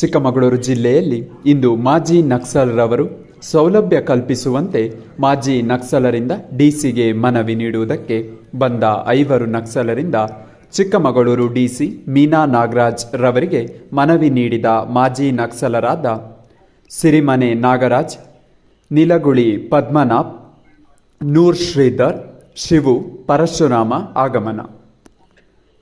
ಚಿಕ್ಕಮಗಳೂರು ಜಿಲ್ಲೆಯಲ್ಲಿ ಇಂದು ಮಾಜಿ ನಕ್ಸಲರವರು ಸೌಲಭ್ಯ ಕಲ್ಪಿಸುವಂತೆ ಮಾಜಿ ನಕ್ಸಲರಿಂದ ಡಿಸಿಗೆ ಮನವಿ ನೀಡುವುದಕ್ಕೆ ಬಂದ ಐವರು ನಕ್ಸಲರಿಂದ ಚಿಕ್ಕಮಗಳೂರು ಡಿಸಿ ಮೀನಾ ನಾಗರಾಜ್ ರವರಿಗೆ ಮನವಿ ನೀಡಿದ ಮಾಜಿ ನಕ್ಸಲರಾದ ಸಿರಿಮನೆ ನಾಗರಾಜ್, ನಿಲಗುಳಿ ಪದ್ಮನಾಭ್, ನೂರ್ ಶ್ರೀಧರ್, ಶಿವು ಪರಶುರಾಮ ಆಗಮನ.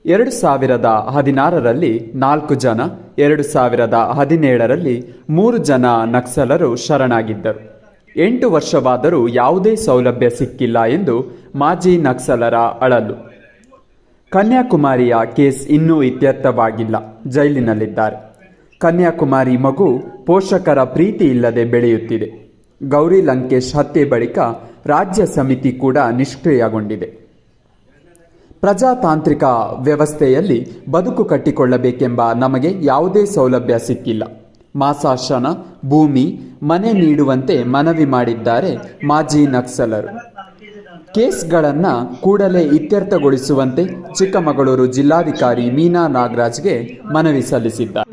ಎರಡು ಸಾವಿರದ ಹದಿನಾರರಲ್ಲಿ ನಾಲ್ಕು ಜನ, ಎರಡು ಸಾವಿರದ ಹದಿನೇಳರಲ್ಲಿ ಮೂರು ಜನ ನಕ್ಸಲರು ಶರಣಾಗಿದ್ದರು. ಎಂಟು ವರ್ಷವಾದರೂ ಯಾವುದೇ ಸೌಲಭ್ಯ ಸಿಕ್ಕಿಲ್ಲ ಎಂದು ಮಾಜಿ ನಕ್ಸಲರ ಅಳಲು. ಕನ್ಯಾಕುಮಾರಿಯ ಕೇಸ್ ಇನ್ನೂ ಇತ್ಯರ್ಥವಾಗಿಲ್ಲ, ಜೈಲಿನಲ್ಲಿದ್ದಾರೆ. ಕನ್ಯಾಕುಮಾರಿ ಮಗು ಪೋಷಕರ ಪ್ರೀತಿ ಇಲ್ಲದೆ ಬೆಳೆಯುತ್ತಿದೆ. ಗೌರಿ ಲಂಕೇಶ್ ಹತ್ಯೆ ಬಳಿಕ ರಾಜ್ಯ ಸಮಿತಿ ಕೂಡ ನಿಷ್ಕ್ರಿಯಗೊಂಡಿದೆ. ಪ್ರಜಾತಾಂತ್ರಿಕ ವ್ಯವಸ್ಥೆಯಲ್ಲಿ ಬದುಕು ಕಟ್ಟಿಕೊಳ್ಳಬೇಕೆಂಬ ನಮಗೆ ಯಾವುದೇ ಸೌಲಭ್ಯ ಸಿಕ್ಕಿಲ್ಲ. ಮಾಸಾಶನ, ಭೂಮಿ, ಮನೆ ನೀಡುವಂತೆ ಮನವಿ ಮಾಡಿದ್ದಾರೆ ಮಾಜಿ ನಕ್ಸಲರು. ಕೇಸ್ಗಳನ್ನು ಕೂಡಲೇ ಇತ್ಯರ್ಥಗೊಳಿಸುವಂತೆ ಚಿಕ್ಕಮಗಳೂರು ಜಿಲ್ಲಾಧಿಕಾರಿ ಮೀನಾ ನಾಗರಾಜ್ಗೆ ಮನವಿ ಸಲ್ಲಿಸಿದ್ದಾರೆ.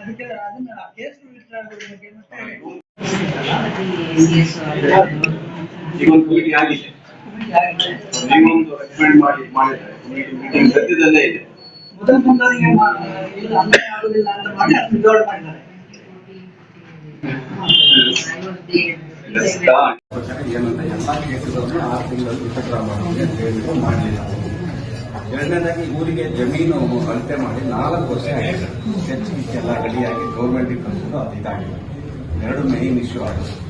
ಅದಕ್ಕೆ ಒಂದು ಆಗಿದೆ ನೀವೊಂದು ರೆಕಮೆಂಡ್ ಮಾಡಿ ಮಾಡಿದ್ರೆ. ಮೀಟಿಂಗ್ ಸದ್ಯದಲ್ಲೇ ಇದೆ. ಮೊದಲ ಮುಂದಾರಿಗೆ ಮಾ- ಇದು ಅನ್ಯಾಯ ಆಗುದಿಲ್ಲ ಅಂತ ಮಾಡಿ ಅದು ರಿಸಲ್ಟ್ ಮಾಡಿದ್ದಾರೆ. ಏನಂತ ಎಲ್ಲ ಕೇಸುಗಳನ್ನು ಆರು ತಿಂಗಳಲ್ಲಿ ವಿತಕ್ರ ಮಾಡೋದು ಅಂತ ಹೇಳಿದ್ರು ಮಾಡಲಿಲ್ಲ ಎರಡನೇದಾಗಿ ಊರಿಗೆ ಜಮೀನು ಅಳತೆ ಮಾಡಿ ನಾಲ್ಕು ವರ್ಷ ಆಗಿದೆ. ಚರ್ಚಿಗೆಲ್ಲ ರೆಡಿಯಾಗಿ ಗೌರ್ಮೆಂಟಿಗೆ ಕಳಿಸೋದು ಅದು ಇದಾಗಿದೆ. ಎರಡು ಮೇನ್ ಇಶ್ಯೂ ಆಗಿದೆ.